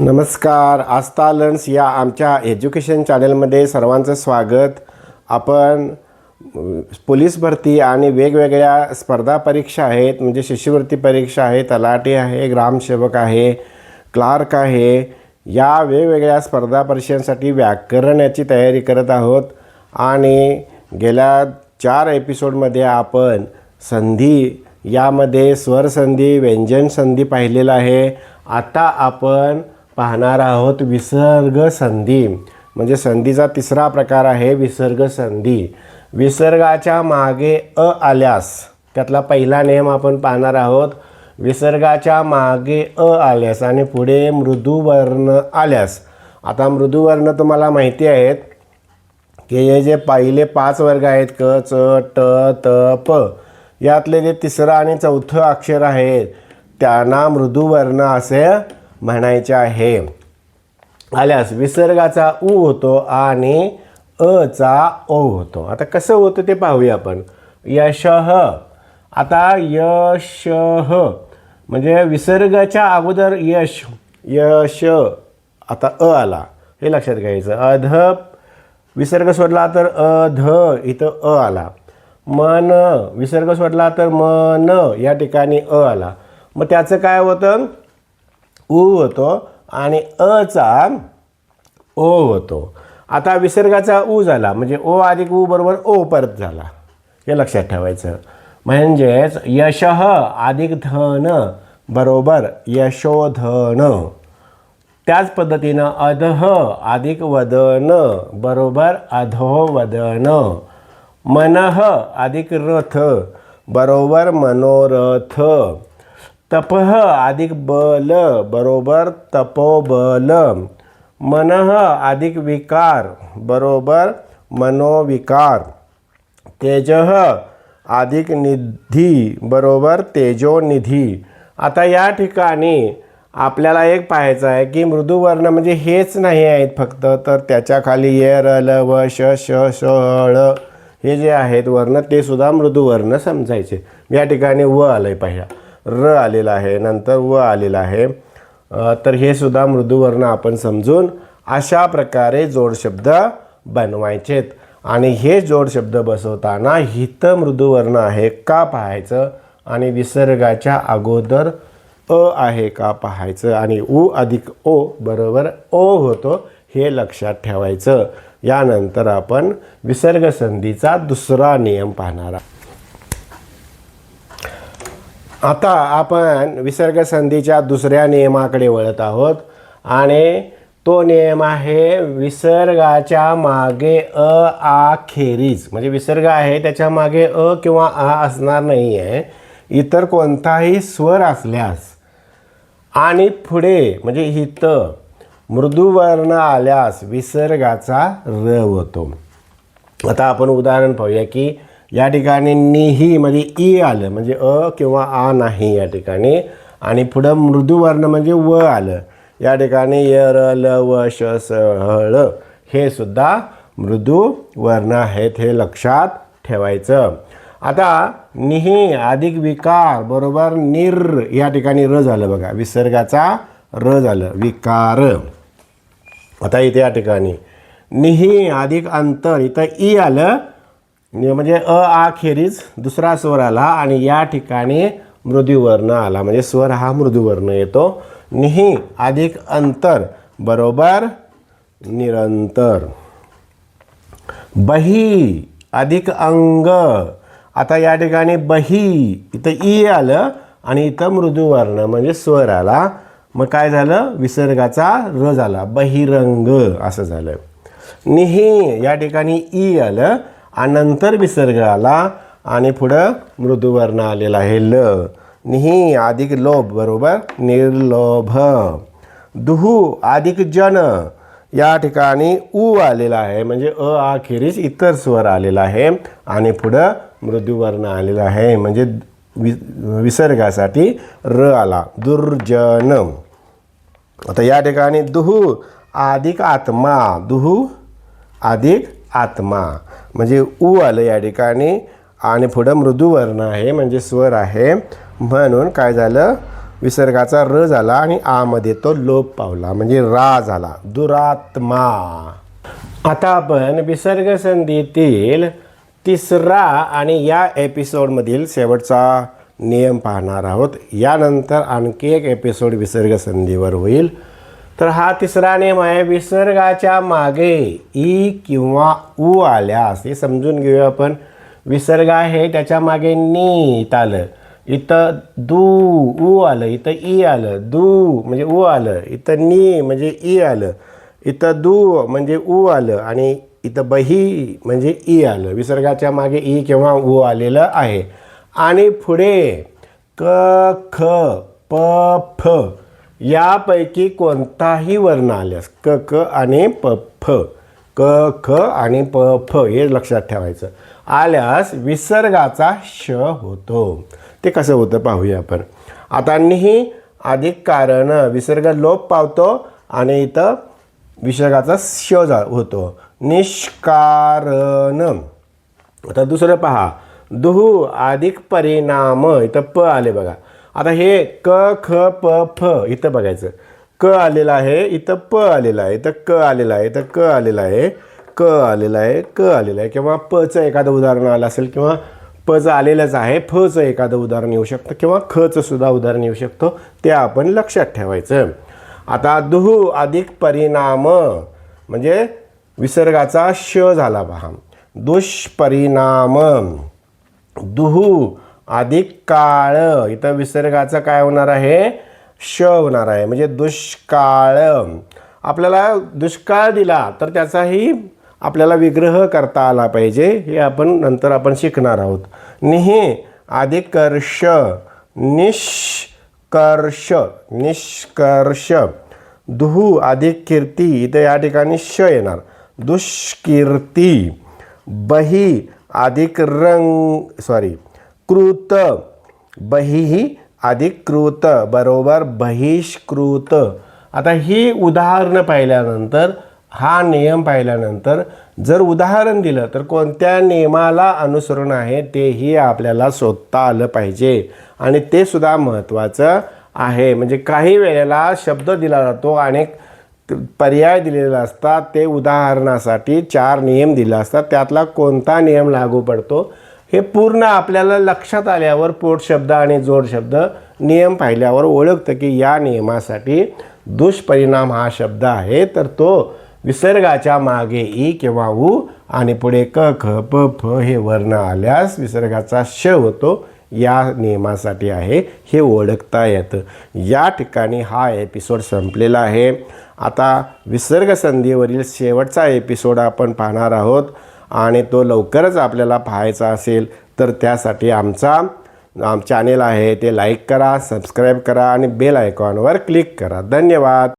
नमस्कार आस्था लर्न्स या आमच्या एज्युकेशन चॅनलमध्ये सर्वांचं स्वागत. आपण पोलीस भरती आणि वेगवेगळ्या स्पर्धा परीक्षा आहेत म्हणजे शिष्यवृत्ती परीक्षा आहे तलाठी आहे ग्रामसेवक आहे क्लार्क आहे या वेगवेगळ्या स्पर्धा परीक्षांसाठी व्याकरण याची तयारी करत आहोत. आणि गेल्या चार एपिसोडमध्ये आपण संधी यामध्ये स्वरसंधी व्यंजन संधी पाहिलेलं आहे. आता आपण पाहणार आहोत विसर्ग संधी. म्हणजे संधीचा तिसरा प्रकार आहे विसर्ग संधी. विसर्गाच्या मागे अ आल्यास त्यातला पहिला नियम आपण पाहणार आहोत. विसर्गाच्या मागे अ आल्यास आणि पुढे मृदुवर्ण आल्यास. आता मृदुवर्ण तुम्हाला माहिती आहेत की हे जे पहिले पाच वर्ग आहेत क च ट त प यातले जे तिसरं आणि चौथं अक्षर आहे त्यांना मृदुवर्ण असे म्हणायचे आहे. आल्यास विसर्गाचा उ होतो आणि अचा ओ होतो. आता कसं होतं ते पाहूया आपण. यश आता यश म्हणजे विसर्गाच्या अगोदर यश यश आता अ आला. हे लक्षात घ्यायचं. अध विसर्ग सोडला तर अध इथं अ आला. मन विसर्ग सोडला तर मन या ठिकाणी अ आला. मग त्याचं काय होतं? उ होतो आणि अचा ओ होतो. आता विसर्गाचा उ झाला म्हणजे ओ अधिक उ बरोबर ओ परत झाला. हे लक्षात ठेवायचं. म्हणजेच यशः अधिक धन बरोबर यशोधन. त्याच पद्धतीनं अधः अधिक वदन बरोबर अधोवदन. मनः अधिक रथ बरोबर मनोरथ. तपह अधिक बल बरोबर तपोबल। मनः अधिक विकार बरोबर मनोविकार। तेजः अधिक निधी बरोबर तेजोनिधी। आता या ठिकाणी आपल्याला एक पाहायचं आहे की मृदुवर्ण म्हणजे हेच नाही आहेत फक्त तर त्याच्याखाली ये र ल व श श श ळ हे जे आहेत वर्ण ते सुद्धा मृदुवर्ण समजायचे. या ठिकाणी व आलं आहे पहिला. र आलेला आहे नंतर व आलेला आहे. तर हे सुद्धा मृदुवर्ण आपण समजून अशा प्रकारे जोडशब्द बनवायचेत. आणि हे जोडशब्द बसवताना हित मृदुवर्ण आहे का पाहायचं? आणि विसर्गाच्या अगोदर अ आहे का पाहायचं? आणि उ अधिक ओ बरोबर ओ होतो हे लक्षात ठेवायचं. यानंतर आपण विसर्गसंधीचा दुसरा नियम पाहणार आहोत. आता आपण विसर्ग संधीच्या दुसऱ्या नियमाकडे वळत आहोत आणि तो नियम आहे विसर्गाच्या मागे अ आ खेरीज. म्हणजे विसर्ग आहे त्याच्यामागे अ किंवा आ असणार नाही आहे इतर कोणताही स्वर असल्यास आणि पुढे म्हणजे हित मृदुवर्ण आल्यास विसर्गाचा र होतो. आता आपण उदाहरण पाहूया की या ठिकाणी निही म्हणजे ई आलं म्हणजे अ किंवा आ नाही या ठिकाणी. आणि पुढं मृदुवर्ण म्हणजे व आलं. या ठिकाणी य र ल व श स हळ हे सुद्धा मृदू वर्ण आहेत हे लक्षात ठेवायचं. आता निही अधिक विकार बरोबर निर या ठिकाणी र झालं बघा. विसर्गाचा र झालं विकार. आता इथे या ठिकाणी. निही अधिक अंतर इथं ई आलं म्हणजे, म्हणजे अ आ खेरीज दुसरा स्वर आला आणि या ठिकाणी मृदुवर्ण आला. म्हणजे स्वर हा मृदुवर्ण येतो. निही अधिक अंतर बरोबर निरंतर. बही अधिक अंग. आता या ठिकाणी बही इथं ई आलं आणि इथं मृदुवर्ण म्हणजे स्वर आला. मग काय झालं? विसर्गाचा र झाला. बहिरंग असं झालं. निही या ठिकाणी ई आलं आणि नंतर विसर्ग आला आणि पुढं मृदुवर्ण आलेला आहे ल. निही अधिक लोभ बरोबर? निर्लोभ. दुहू अधिक जन. या ठिकाणी उ आलेला आहे म्हणजे अ अखेरीस इतर स्वर आलेला आहे आणि पुढं मृदुवर्ण आलेला आहे म्हणजे वि विसर्गासाठी र आला दुर्जन. आता या ठिकाणी दुहू अधिक आत्मा दुहू अधिक आत्मा. म्हणजे उ आलं या ठिकाणी. आणि पुढं मृदुवर्ण आहे म्हणजे स्वर आहे. म्हणून काय झालं? विसर्गाचा र झाला आणि आमध्ये तो लोप पावला. म्हणजे रा झाला. दुरात्मा. आता आपण विसर्ग संधीतील तिसरा आणि या एपिसोडमधील शेवटचा नियम पाहणार आहोत. यानंतर आणखी एक एपिसोड विसर्ग संधीवर होईल. तर हा तिसरा नियम आहे विसर्गाच्या मागे ई किंवा उ आल्यास हे समजून घेऊया आपण. विसर्ग आहे त्याच्यामागे नी इथं आलं. इथं दू उ आलं इथं ई आलं. दू म्हणजे उ आलं इथं नी म्हणजे ई आलं. इथं दू म्हणजे ऊ आलं आणि इथं बही म्हणजे ई आलं. विसर्गाच्या मागे ई किंवा ऊ आलेलं आहे. आणि पुढे क ख प फ. यापैकी कोणताही वर्ण आल्यास क क आणि प फ. क ख आणि प फ हे लक्षात ठेवायचं. आल्यास विसर्गाचा श होतो. ते कसं होतं पाहूया आपण. आता निही अधिक कारण विसर्ग लोप पावतो आणि इथं विसर्गाचा श जा होतो. निष्कारण. आता दुसरं पहा. दुहू अधिक परिणाम. इथं प आले बघा. आता हे क ख प फ इथं बघायचं. क आलेलं आहे इथं प आलेलं आहे इथं क आलेलं आहे इथं क आलेलं आहे क आलेलं आहे क आलेलं आहे. किंवा पचं एखादं उदाहरण आलं असेल किंवा पचं आलेलंच आहे फचं एखादं उदाहरण येऊ शकतं किंवा खचं सुद्धा उदाहरण येऊ शकतो. ते आपण लक्षात ठेवायचं. आता दुहू अधिक परिणाम म्हणजे विसर्गाचा श झाला पहा. दुष्परिणाम. दुहू अधिक काळ. इथं विसर्गाचं काय होणार आहे? श होणार आहे. म्हणजे दुष्काळ. आपल्याला दुष्काळ दिला तर त्याचाही आपल्याला विग्रह करता आला पाहिजे. हे आपण नंतर आपण शिकणार आहोत. निहे अधिकर्ष. निष्कर्ष. निष्कर्ष. दुहू अधिक कीर्ती इथं या ठिकाणी श येणार. दुष्कीर्ती. बही अधिक रंग सॉरी. कृत. बहिही अधिक कृत बरोबर बहिष्कृत. आता ही उदाहरणं पाहिल्यानंतर हा नियम पाहिल्यानंतर जर उदाहरण दिलं तर कोणत्या नियमाला अनुसरण आहे तेही आपल्याला शोधता आलं पाहिजे. आणि ते सुद्धा महत्त्वाचं आहे. म्हणजे काही वेळेला शब्द दिला जातो अनेक पर्याय दिलेला असतात. ते उदाहरणासाठी चार नियम दिले असतात. त्यातला कोणता नियम लागू पडतो? हे पूर्ण आपल्याला लक्षात आल्यावर पोट शब्द आणि जोड शब्द नियम पाहिल्यावर ओळखतं की या नियमासाठी दुष्परिणाम हा शब्द आहे. तर तो विसर्गाच्या मागे ई किंवा उ आणि पुढे क ख प फ हे वर्ण आल्यास विसर्गाचा श होतो. या नियमासाठी आहे हे ओळखता येतं. या ठिकाणी हा एपिसोड संपलेला आहे. आता विसर्ग संधीवरील शेवटचा एपिसोड आपण पाहणार आहोत. आणि तो लवकरच आपल्याला पाहायचा असेल तर त्यासाठी आमचा आम चॅनेल आहे ते लाईक करा सबस्क्राईब करा आणि बेल आयकॉनवर क्लिक करा. धन्यवाद.